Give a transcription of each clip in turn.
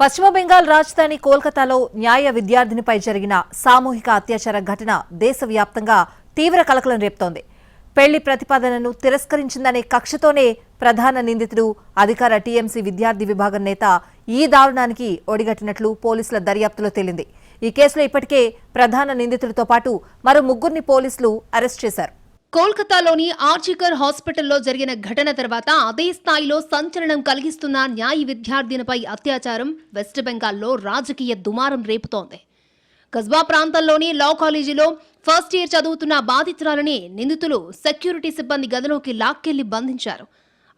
పశ్చిమ బెంగాల్ రాజధాని కోల్కతాలో న్యాయ విద్యార్థినిపై జరిగిన సామూహిక అత్యాచార ఘటన దేశవ్యాప్తంగా తీవ్ర కలకలం రేపుతోంది. పెళ్ళి ప్రతిపాదనను తిరస్కరించిందనే కక్షతోనే ప్రధాన నిందితుడు అధికార టీఎంసీ విద్యార్థి విభాగం నేత ఈ దారుణానికి ఒడిగట్టినట్లు పోలీసుల దర్యాప్తులో తేలింది. ఈ కేసులో ఇప్పటికే ప్రధాన నిందితుడితో పాటు మరో ముగ్గురిని పోలీసులు అరెస్ట్ చేశారు. కోల్కతాలోని ఆర్జికర్ హాస్పిటల్లో జరిగిన ఘటన తర్వాత అదే స్థాయిలో సంచలనం కలిగిస్తున్న న్యాయ విద్యార్థినిపై అత్యాచారం. వెస్ట్ బెంగాల్లో రాజకీయ దుమారం రేపుతోంది. కస్బా ప్రాంతంలోని లా కాలేజీలో ఫస్ట్ ఇయర్ చదువుతున్న బాధితురాలని నిందితులు సెక్యూరిటీ సిబ్బంది గదిలోకి లాక్కెళ్ళి బంధించారు.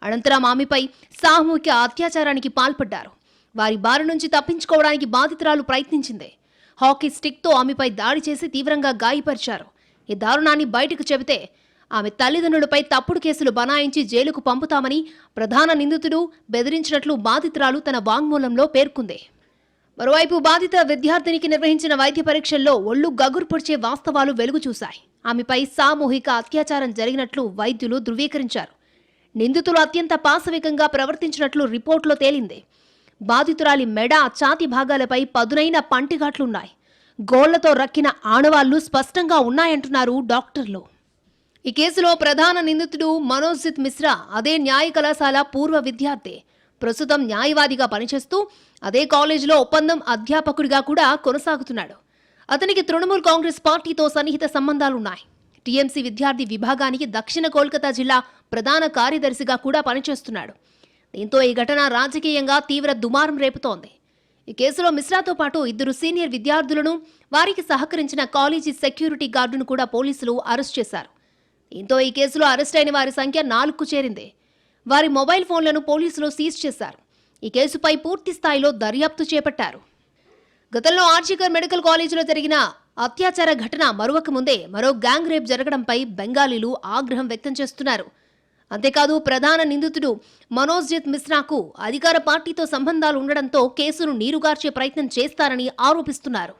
అనంతరం ఆమెపై సామూహిక అత్యాచారానికి పాల్పడ్డారు. వారి బారి నుంచి తప్పించుకోవడానికి బాధితురాలు ప్రయత్నించింది. హాకీ స్టిక్తో ఆమెపై దాడి చేసి తీవ్రంగా గాయపరిచారు. ఈ దారుణాన్ని బయటకు చెబితే ఆమె తల్లిదండ్రులపై తప్పుడు కేసులు బనాయించి జైలుకు పంపుతామని ప్రధాన నిందితుడు బెదిరించినట్లు బాధితురాలు తన వాంగ్మూలంలో పేర్కొంది. మరోవైపు బాధిత విద్యార్థినికి నిర్వహించిన వైద్య పరీక్షల్లో ఒళ్ళు గగురు పొడిచే వాస్తవాలు వెలుగు చూశాయి ఆమెపై సామూహిక అత్యాచారం జరిగినట్లు వైద్యులు ధృవీకరించారు. నిందితులు అత్యంత పాశవికంగా ప్రవర్తించినట్లు రిపోర్టులో తేలింది. బాధితురాలి మెడ ఛాతి భాగాలపై పదునైన పంటిఘాట్లున్నాయి గోళ్ళతో రక్కిన ఆనవాళ్ళు స్పష్టంగా ఉన్నాయంటున్నారు డాక్టర్లు. ఈ కేసులో ప్రధాన నిందితుడు మనోజిత్ మిశ్రా అదే న్యాయ కళాశాల పూర్వ విద్యార్థి. ప్రస్తుతం న్యాయవాదిగా పనిచేస్తూ అదే కాలేజీలో ఒప్పందం అధ్యాపకుడిగా కూడా కొనసాగుతున్నాడు. అతనికి తృణమూల్ కాంగ్రెస్ పార్టీతో సన్నిహిత సంబంధాలున్నాయి. టీఎంసీ విద్యార్థి విభాగానికి దక్షిణ కోల్కతా జిల్లా ప్రధాన కార్యదర్శిగా కూడా పనిచేస్తున్నాడు. దీంతో ఈ ఘటన రాజకీయంగా తీవ్ర దుమారం రేపుతోంది. ఈ కేసులో మిశ్రాతో పాటు ఇద్దరు సీనియర్ విద్యార్థులను వారికి సహకరించిన కాలేజీ సెక్యూరిటీ గార్డును కూడా పోలీసులు అరెస్ట్ చేశారు. దీంతో ఈ కేసులో అరెస్ట్ అయిన వారి సంఖ్య నాలుగుకు చేరింది. వారి మొబైల్ ఫోన్లను పోలీసులు సీజ్ చేశారు. ఈ కేసుపై పూర్తి స్థాయిలో దర్యాప్తు చేపట్టారు. గతంలో ఆర్జికర్ మెడికల్ కాలేజీలో జరిగిన అత్యాచార ఘటన మరొక ముందే మరో గ్యాంగ్ రేప్ జరగడంపై బెంగాలీలు ఆగ్రహం వ్యక్తం చేస్తున్నారు. అంతేకాదు ప్రధాన నిందితుడు మనోజ్జిత్ మిశ్రాకు అధికార పార్టీతో సంబంధాలు ఉండడంతో కేసును నీరుగార్చే ప్రయత్నం చేస్తారని ఆరోపిస్తున్నారు.